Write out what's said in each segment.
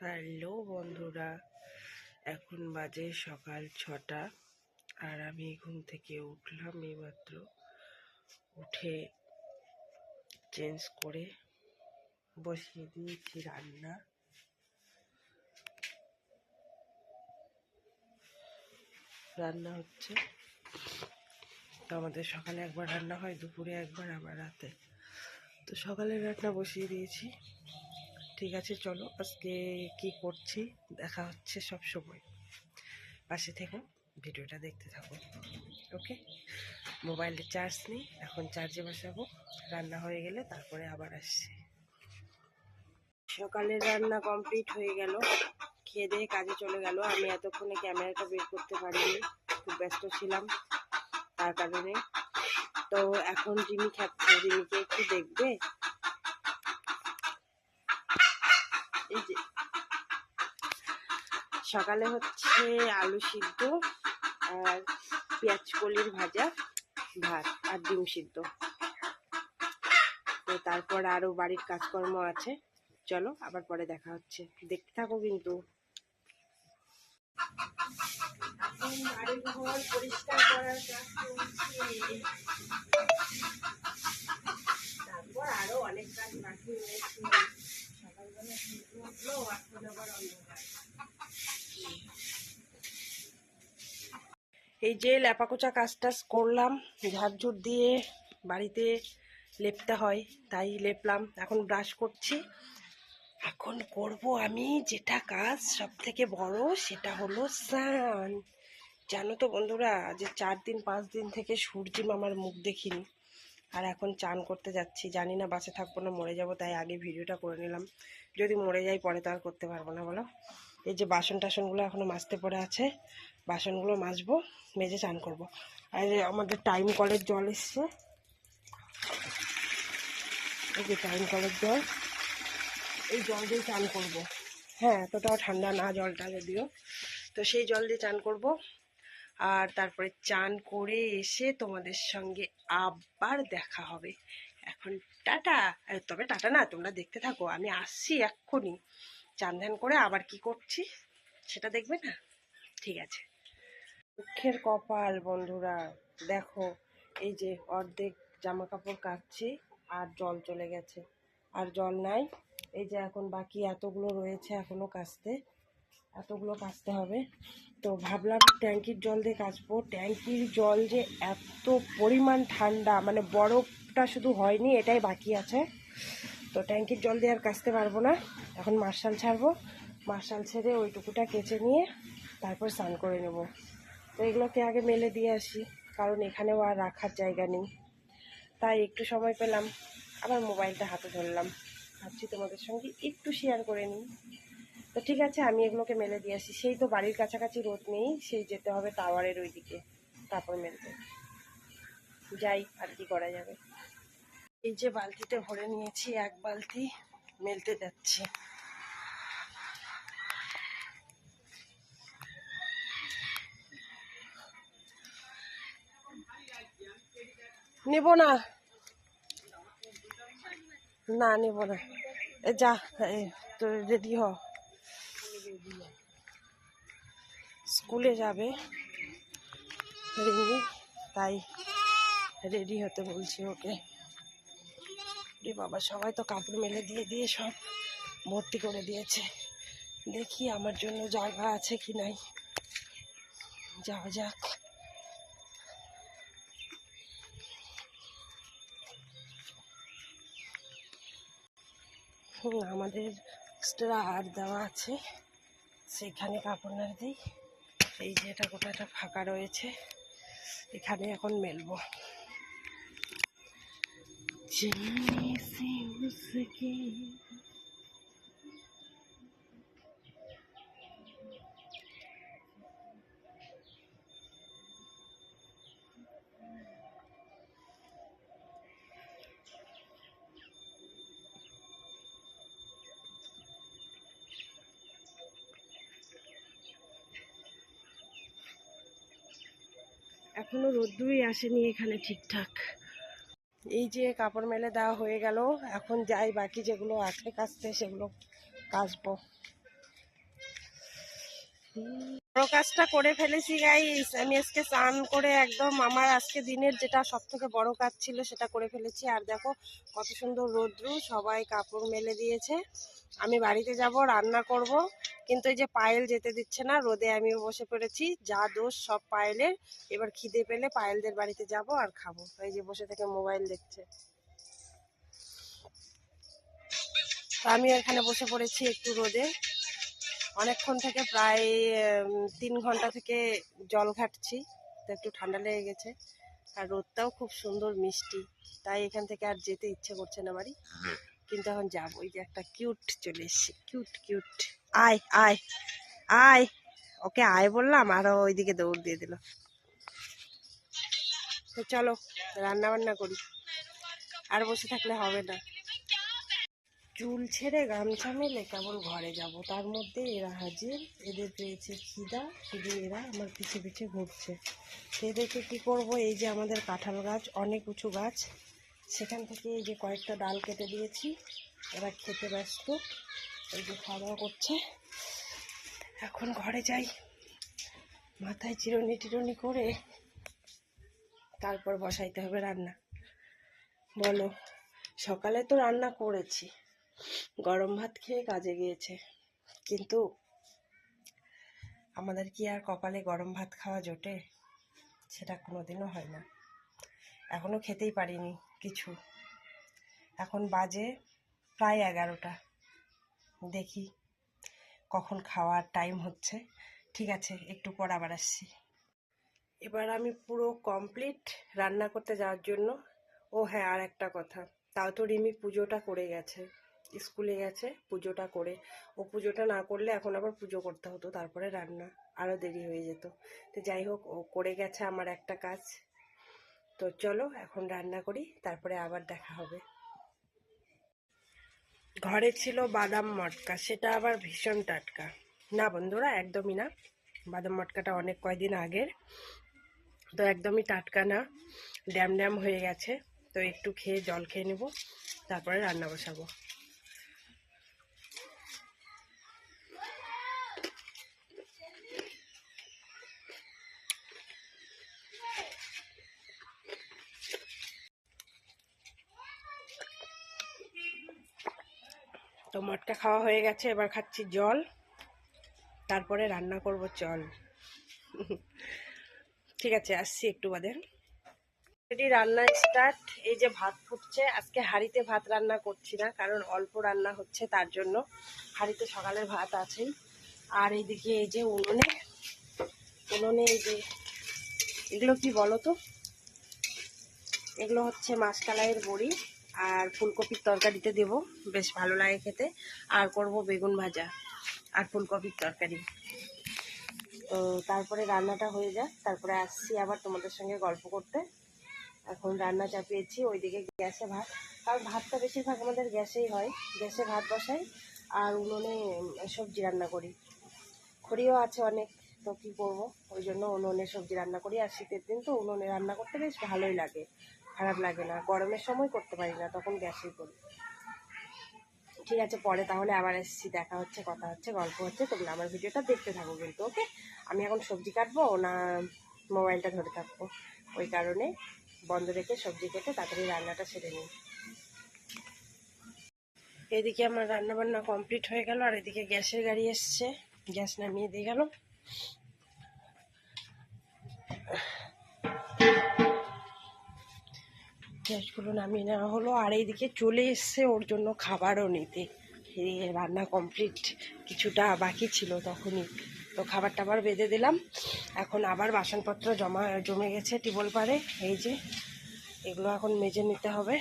Hello বন্ধুরা, এখন বাজে সকাল ছটা আর আমি ঘুম থেকে উঠলাম এইমাত্র। উঠে চেঞ্জ করে বসিয়ে দিয়েছি রান্না। রান্না হচ্ছে। তো আমাদের সকালে একবার রান্না হয়, দুপুরে একবার, আবার রাতে। তো সকালে রান্না বসিয়ে দিয়েছি। ঠিক আছে, চলো আজকে কি করছি? দেখা হচ্ছে সব সময়। পাশে থেকো, ভিডিওটা দেখতে থাকো, ওকে? মোবাইলে চার্জ নেই, এখন চার্জে বসাবো। রান্না হয়ে গেলে তারপরে আবার আসছি। সকালের রান্না কমপ্লিট হয়ে গেল। খেয়ে দিয়ে কাজে চলে গেল। আমি এতক্ষণে ক্যামেরাটা বের করতে পারিনি, খুব ব্যস্ত ছিলাম তার কারণে। তো এখন জিমি খাচ্ছে জিমিকে একটু দেখবে? এই যে। সকালে হচ্ছে আলু সিদ্ধ আর পেঁয়াজ কলির ভাজা, ভাত আর ডিম সিদ্ধ। তো তারপর আরও বাড়ির কাজকর্ম আছে। চলো, আবার পরে দেখা হচ্ছে। দেখতে থাকো কিন্তু। বাড়ির ঘর পরিষ্কার করার কাজ চলছে তারপর আরও অনেক কাজ বাকি রয়েছে সকালবেলা সূর্য উঠল এখন আবার অন্ধকার এই যে ল্যাপাকোচা কাজ টাজ করলাম ঝাড়ঝুট দিয়ে বাড়িতে লেপতে হয়, তাই লেপলাম। এখন ব্রাশ করছি। এখন করব আমি যেটা কাজ সব থেকে বড়, সেটা হলো স্নান। জানো তো বন্ধুরা, যে চার দিন, পাঁচ দিন থেকে সূর্যি মামার মুখ দেখিনি। আর এখন চান করতে যাচ্ছি। জানি না বাসে থাকব না, মরে যাব, তাই আগে ভিডিওটা করে নিলাম। যদি মরে যাই, পরে তো আর করতে পারব না, বলো? এই যে বাসন টাসনগুলো এখনও মাজতে পড়ে আছে। বাসনগুলো মাজবো, মেজে চান করব। আর আমাদের টাইম কলের জল এসছে। এই যে টাইম কলের জল। এই জল দিয়ে চান করব। হ্যাঁ এতটাও ঠান্ডা না জলটা যদিও। তো সেই জল দিয়ে চান করব। আর তারপরে চান করে এসে তোমাদের সঙ্গে আবার দেখা হবে। এখন টাটা। তবে টাটা না, তোমরা দেখতে থাকো। আমি আসছি এক্ষুনি। চান ধ্যান করে আবার কি করছি, সেটা দেখবে না? ঠিক আছে। দুঃখের কপাল, বন্ধুরা। দেখো, এই যে অর্ধেক জামা কাপড় কাচ্ছি আর জল চলে গেছে। আর জল নাই। এই যে এখন বাকি এতগুলো রয়েছে এখনও কাচতে। এতগুলো কাচতে হবে। তো ভাবলাম ট্যাঙ্কির জল দিয়ে কাচবো। ট্যাঙ্কির জল যে এত পরিমাণ ঠান্ডা মানে বরফটা শুধু হয়নি, এটাই বাকি আছে। তো ট্যাঙ্কির জল দিয়ে আর কাচতে পারব না। এখন মার্শাল ছাড়বো। মার্শাল ছেড়ে ওইটুকুটা কেচে নিয়ে তারপর স্নান করে নেব। তো এগুলোকে আগে মেলে দিয়ে আসি, কারণ এখানেও আর রাখার জায়গা নেই। তাই একটু সময় পেলাম, আবার মোবাইলটা হাতে ধরলাম। ভাবছি তোমাদের সঙ্গে একটু শেয়ার করে নিই। তো ঠিক আছে, আমি এগুলোকে মেলে দিয়ে আসি। সেই তো বাড়ির কাছাকাছি রোদ নেই, সেই যেতে হবে টাওয়ারের ওই দিকে তারপর মেলতে যাই, আর কি করা যাবে। এই যে বালতিতে ভরে নিয়েছি, এক বালতি, মেলতে যাচ্ছি। নেব না। না, নেব না। এ, যা তো রেডি হ। স্কুলে যাবে। রিমি, তাই রেডি হতে বলছি ওকে। রে বাবা, সবাই তো কাপড় মেলে দিয়ে দিয়ে সব ভর্তি করে দিয়েছে। দেখি আমার জন্য জায়গা আছে কি নাই। যাওয়া যাক। আমাদের এক্সট্রা আর দেওয়া আছে। সেখানে কাপড় না দিই। এই যে এটা গোটাটা ফাঁকা রয়েছে। এখানে এখন মেলবো। এখনও রোদ্দুরই আসেনি এখানে ঠিকঠাক। এই যে কাপড় মেলে দেওয়া হয়ে গেল, এখন যাই বাকি যেগুলো আছে কাচতে সেগুলো কাচবো। বড় কাজটা করে ফেলেছি গাইস আমি আজকে চান করে একদম আমার আজকে দিনের যেটা সব থেকে বড় কাজ ছিল সেটা করে ফেলেছি। আর দেখো কত সুন্দর রোদ্রু সবাই কাপড় মেলে দিয়েছে। আমি বাড়িতে যাব, রান্না করব কিন্তু এই যে পায়েল যেতে দিচ্ছে না রোদে আমি বসে পড়েছি যা দোষ সব পায়েলের। এবার খিদে পেলে পায়েলদের বাড়িতে যাব আর খাব। এই যে বসে থেকে মোবাইল দেখছে। আমি এখানে বসে পড়েছি একটু রোদে। অনেকক্ষণ থেকে প্রায় তিন ঘণ্টা থেকে জল ঘাটছি। তো একটু ঠান্ডা লেগে গেছে। আর রোদটাও খুব সুন্দর মিষ্টি। তাই এখান থেকে আর যেতে ইচ্ছে করছে না বাড়ি। কিন্তু এখন যাব। ওই যে একটা কিউট চলে এসছে। Cute cute. আয় আয় আয়। ওকে আয় বললাম, আরও ওইদিকে দৌড় দিয়ে দিল। তো চলো রান্না বান্না করি। আর বসে থাকলে হবে না। চুল ছেড়ে গামছা মেলে কেবল ঘরে যাব। তার মধ্যে এরা হাজির। এদের পেয়েছে খিদা। শুধু এরা আমার পিছে পিছে ঘুরছে। এদেরকে কী করব? এই যে আমাদের কাঁঠাল গাছ, অনেক উঁচু গাছ। সেখান থেকে এই যে কয়েকটা ডাল কেটে দিয়েছি। এরা খেতে ব্যস্ত। এই যে খাওয়া দাওয়া করছে। এখন ঘরে যাই। মাথায় চিরুনি টিরুনি করে তারপর বসাইতে হবে রান্না। বলো, সকালে তো রান্না করেছি। গরম ভাত খেয়ে কাজে গিয়েছে। কিন্তু আমাদের কি আর কপালে গরম ভাত খাওয়া জোটে? সেটা কোনোদিনও হয় না। এখনও খেতেই পারিনি কিছু। এখন বাজে প্রায় এগারোটা। দেখি কখন খাওয়ার টাইম হচ্ছে। ঠিক আছে, একটু পর আবার আসছি। এবার আমি পুরো কমপ্লিট রান্না করতে যাওয়ার জন্য। ও হ্যাঁ আর একটা কথা। তাও তো রিমি পুজোটা করে গেছে। স্কুলে গেছে, পুজোটা করে। ও পুজোটা না করলে এখন আবার পুজো করতে হতো, তারপরে রান্না। আরও দেরি হয়ে যেত। তো যাই হোক, ও করে গেছে আমার একটা কাজ। তো চলো, এখন রান্না করি, তারপরে আবার দেখা হবে। ঘরে ছিল বাদাম মটকা, সেটা আবার ভীষণ টাটকা। না বন্ধুরা, একদমই না। বাদাম মটকাটা অনেক কয়দিন আগের। তো একদমই টাটকা না। ড্যাম ড্যাম হয়ে গেছে। তো একটু খেয়ে জল খেয়ে নেব, তারপরে রান্না বসাবো। তো মটকা খাওয়া হয়ে গেছে, এবার খাচ্ছি জল। তারপরে রান্না করব চল। ঠিক আছে, আসছি একটু বাদে। এটি রান্না স্টার্ট এই যে ভাত ফুটছে, আজকে হাঁড়িতে ভাত রান্না করছি না, কারণ অল্প রান্না হচ্ছে, তার জন্য হাঁড়িতে সকালের ভাত আছেই। আর এইদিকে এই যে উনুনে উনুনে এই যে, এগুলো কি বলো তো? এগুলো হচ্ছে মাসকালাইয়ের বড়ি। আর ফুলকপির তরকারিতে দেব। বেশ ভালো লাগে খেতে। আর করব বেগুন ভাজা আর ফুলকপির তরকারি। তো তারপরে রান্নাটা হয়ে যাক। তারপরে আসছি আবার তোমাদের সঙ্গে গল্প করতে। এখন রান্না চাপিয়েছি, ওইদিকে গ্যাসে ভাত। কারণ ভাতটা বেশিরভাগ আমাদের গ্যাসেই হয়। গ্যাসে ভাত বসাই আর উনুনে সবজি রান্না করি। খড়িও আছে অনেক, তো কী করব? ওই জন্য উনুনে সবজি রান্না করি। আর শীতের দিন তো উনুনে রান্না করতে বেশ ভালোই লাগে। খারাপ লাগে না। গরমের সময় করতে পারি না, তখন গ্যাসেই করি। ঠিক আছে, পরে তাহলে আবার এসেছি দেখা হচ্ছে, কথা হচ্ছে, গল্প হচ্ছে, তোমরা আমার ভিডিওটা দেখতে থাকো কিন্তু, ওকে? আমি এখন সবজি কাটবো, না মোবাইলটা ধরে থাকব। ওই কারণে বন্ধ রেখে সবজি কেটে তাড়াতাড়ি রান্নাটা সেরে নিই। এদিকে আমার রান্না বান্না কমপ্লিট হয়ে গেল, আর এদিকে গ্যাসের গাড়ি এসছে। গ্যাস নামিয়ে দিয়ে গেল। গ্যাসগুলো নামিয়ে নেওয়া হলো আর এইদিকে চলে এসছে, ওর জন্য খাবারও নিতে। রান্না কমপ্লিট কিছুটা বাকি ছিল তখনই। তো খাবার টাবার বেঁধে দিলাম। এখন আবার বাসনপত্র জমা, জমে গেছে টিবল পারে এই যে, এগুলো এখন মেজে নিতে হবে।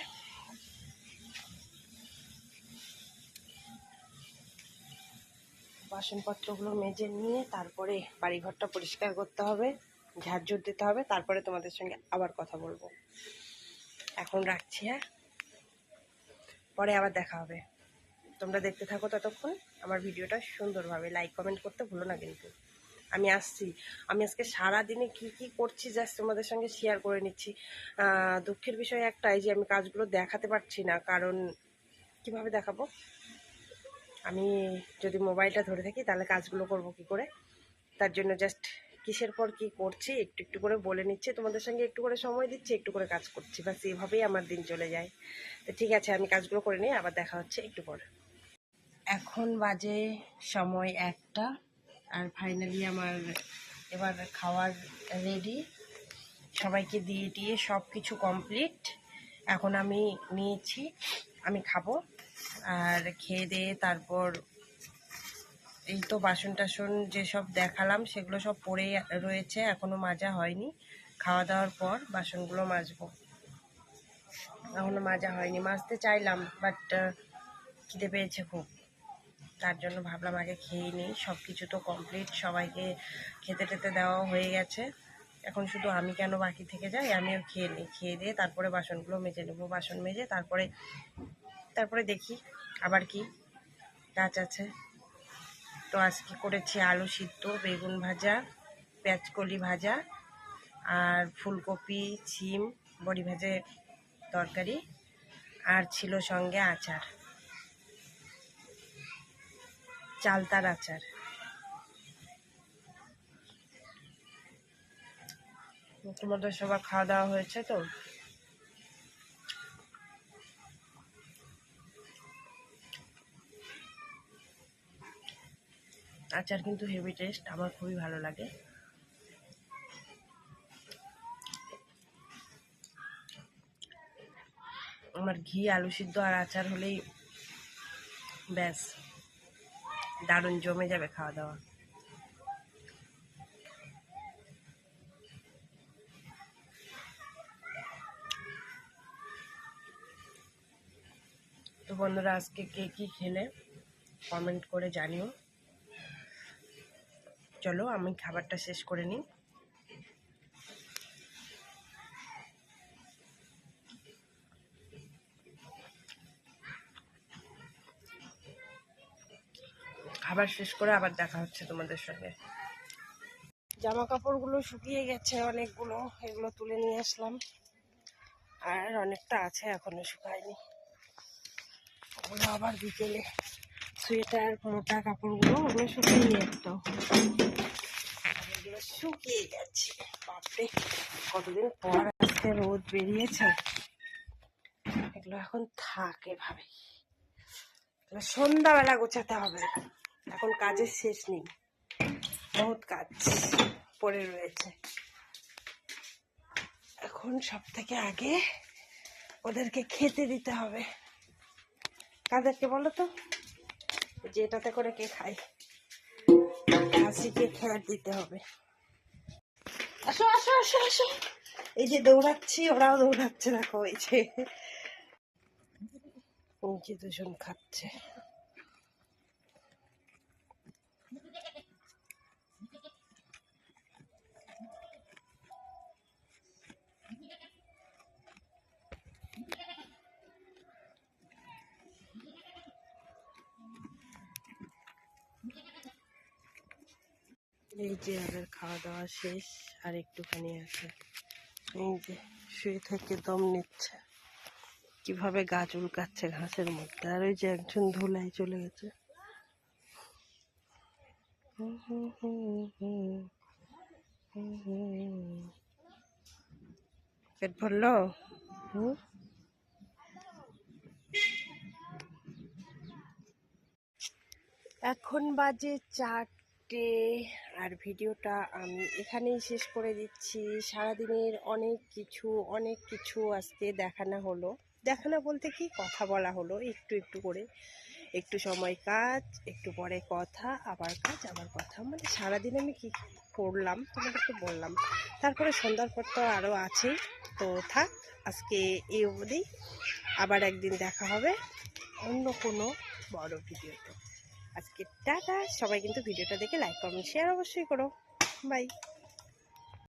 বাসনপত্রগুলো মেজে নিয়ে তারপরে বাড়িঘরটা পরিষ্কার করতে হবে, ঝাড়ঝুট দিতে হবে, তারপরে তোমাদের সঙ্গে আবার কথা বলব। এখন রাখছি হ্যাঁ? পরে আবার দেখা হবে। তোমরা দেখতে থাকো ততক্ষণ। আমার ভিডিওটা সুন্দরভাবে লাইক কমেন্ট করতে ভুলো না কিন্তু। আমি আসছি। আমি আজকে সারা দিনে কি কি করছি জাস্ট তোমাদের সঙ্গে শেয়ার করে নিচ্ছি। দুঃখের বিষয় একটাই যে আমি কাজগুলো দেখাতে পারছি না, কারণ কীভাবে দেখাবো? আমি যদি মোবাইলটা ধরে থাকি তাহলে কাজগুলো করব কি করে? তার জন্য জাস্ট কিসের পর কি করছি, একটু একটু করে বলে নিচ্ছে, তোমাদের সঙ্গে একটু করে সময় দিচ্ছি, একটু করে কাজ করছি বাস এভাবেই আমার দিন চলে যায়। তো ঠিক আছে, আমি কাজগুলো করে নিই আবার দেখা হচ্ছে একটু পর। এখন বাজে সময় একটা, আর ফাইনালি আমার এবার খাওয়ার রেডি সবাইকে দিয়ে দিয়ে সব কিছু কমপ্লিট এখন আমি নিয়েছি, আমি খাব, আর খেয়ে দিয়ে তারপর এই তো বাসন টাসন যেসব দেখালাম, সেগুলো সব পড়েই রয়েছে এখনও মাজা হয়নি। খাওয়া দাওয়ার পর বাসনগুলো মাজবো। এখনও মাজা হয়নি। মাজতে চাইলাম বাট খিদে পেয়েছে খুব। তার জন্য ভাবলাম আগে খেয়ে নিই। সব কিছু তো কমপ্লিট সবাইকে খেতে টেতে দেওয়া হয়ে গেছে। এখন শুধু আমি কেন বাকি থেকে যাই? আমিও খেয়ে নিই। খেয়ে দিয়ে তারপরে বাসনগুলো মেজে নেব। বাসন মেজে তারপরে তারপরে দেখি আবার কি কাজ আছে। তো আজকে করেছি আলু সিদ্ধ, বেগুন ভাজা, পেঁয়াজকলি ভাজা আর ফুলকপি সিম বড়ি ভাজে তরকারি আর ছিল সঙ্গে আচার। চালতার আচার। তোমাদের সবার খাওয়া দাওয়া হয়েছে তো? আচার কিন্তু হেভি টেস্ট আমার খুবই ভালো লাগে। আমার ঘি, আলু সিদ্ধ আর আচার হলেই ব্যাস, দারুণ জমে যাবে খাওয়া দাওয়া। তো বন্ধুরা, আজকে কে কী খেলে কমেন্ট করে জানিও। চলো আমি খাবারটা শেষ করে নিই। খাবার শেষ করে আবার দেখা হচ্ছে তোমাদের সঙ্গে। জামা কাপড়গুলো শুকিয়ে গেছে অনেকগুলো, এগুলো তুলে নিয়ে আসলাম। আর অনেকটা আছে, এখনও শুকায়নি। ওগুলো আবার বিকেলে সোয়েটার, মোটা কাপড়গুলো ওগুলো শুকিয়ে একটু এগুলো শুকিয়ে গেছে। বাপরে, কতদিন পর আজকে রোদ বেরিয়েছে? এগুলো এখন থাক এগুলো সন্ধ্যাবেলা গোছাতে হবে। এখন কাজের শেষ নেই। বহুত কাজ পড়ে রয়েছে। এখন সব থেকে আগে ওদেরকে খেতে দিতে হবে। কাদেরকে বলো তো? যে এটাতে করে কে খায়? হাসিকে খেয়ার দিতে হবে। আসো আসো আসো আসো। এই যে দৌড়াচ্ছি, ওরাও দৌড়াচ্ছে, দেখো এই যে দুজন খাচ্ছে। এই যে ওদের খাওয়া দাওয়া শেষ, আর একটুখানি আছে। এই যে শুয়ে থেকে দম নিচ্ছে। কীভাবে গাছ উল্কাচ্ছে ঘাসের মধ্যে। আর ওই যে একজন ধুলাই চলে গেছে। পেট ভরলো? হুম? এখন বাজে চারটে আর ভিডিওটা আমি এখানেই শেষ করে দিচ্ছি। সারাদিনের অনেক কিছু অনেক কিছু আজকে দেখানো হলো। দেখানো বলতে কি? কথা বলা হলো, একটু একটু করে। একটু সময় কাজ, একটু পরে কথা, আবার কাজ, আবার কথা। মানে সারাদিন আমি কি করলাম তোমাদেরকে বললাম। তারপরে সন্ধ্যার পর তো আরও আছেই। তো থাক, আজকে এই অবধি। আবার একদিন দেখা হবে অন্য কোনো বড় ভিডিওতে। আজকে টাটা। সবাই কিন্তু ভিডিওটা দেখে লাইক কমেন্ট শেয়ার অবশ্যই করো। বাই